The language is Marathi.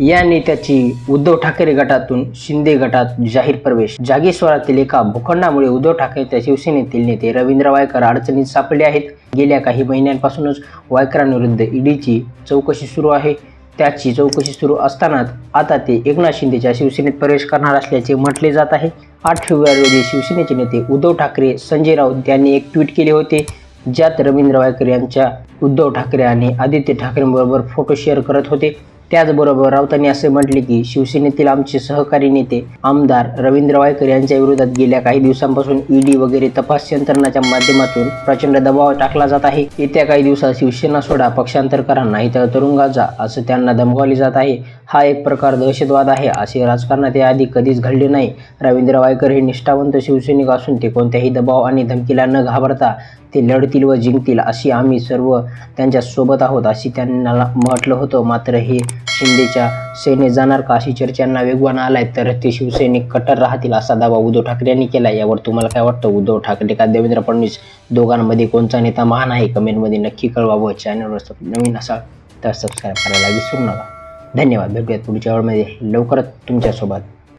या नेत्याची उद्धव ठाकरे गटातून शिंदे गटात जाहीर प्रवेश. जागेश्वरातील एका भूखंडामुळे उद्धव ठाकरेच्या शिवसेनेतील नेते रवींद्र वायकर अडचणीत सापडले आहेत. गेल्या काही महिन्यांपासूनच वायकरांविरुद्ध ईडीची चौकशी सुरू आहे. त्याची चौकशी सुरू असतानाच आता ते एकनाथ शिंदेच्या शिवसेनेत प्रवेश करणार असल्याचे म्हटले जात आहे. आठ फेब्रुवारी रोजी शिवसेनेचे नेते उद्धव ठाकरे संजय राऊत यांनी एक ट्विट केले होते ज्यात रवींद्र वायकर यांच्या उद्धव ठाकरे आणि आदित्य ठाकरेंबरोबर फोटो शेअर करत होते. त्याचबरोबर राऊतांनी असे म्हटले की शिवसेनेतील आमचे सहकारी नेते आमदार रवींद्र वायकर यांच्या विरोधात गेल्या काही दिवसांपासून ईडी वगैरे तपास यंत्रणाच्या माध्यमातून प्रचंड दबाव टाकला जात आहे. येत्या काही दिवसात शिवसेना सोडा पक्षांतर करा नाही तर तुरुंगात जा असं त्यांना धमकावले जात आहे. हा एक प्रकार दहशतवाद आहे. असे राजकारणात याआधी कधीच घडले नाही. रवींद्र वायकर हे निष्ठावंत शिवसैनिक असून ते कोणत्याही दबाव आणि धमकीला न घाबरता ते लढतील व जिंकतील अशी आम्ही सर्व त्यांच्यासोबत आहोत अशी त्यांना म्हटलं होतं. मात्र हे शिंदेच्या सैन्य जाणार का? अशी चर्चांना वेगवान आलाय तर ते शिवसैनिक कट्टर राहतील असा दावा उद्धव ठाकरे यांनी केला यावर तुम्हाला काय वाटतं? उद्धव ठाकरे का देवेंद्र फडणवीस दोघांमध्ये कोणता नेता महान आहे? कमेंटमध्ये नक्की कळवा व चॅनलवर नवीन असाल तर सबस्क्राईब करायला विसरू नका. धन्यवाद. भेटूयात पुढच्या वेळमध्ये लवकरच तुमच्यासोबत.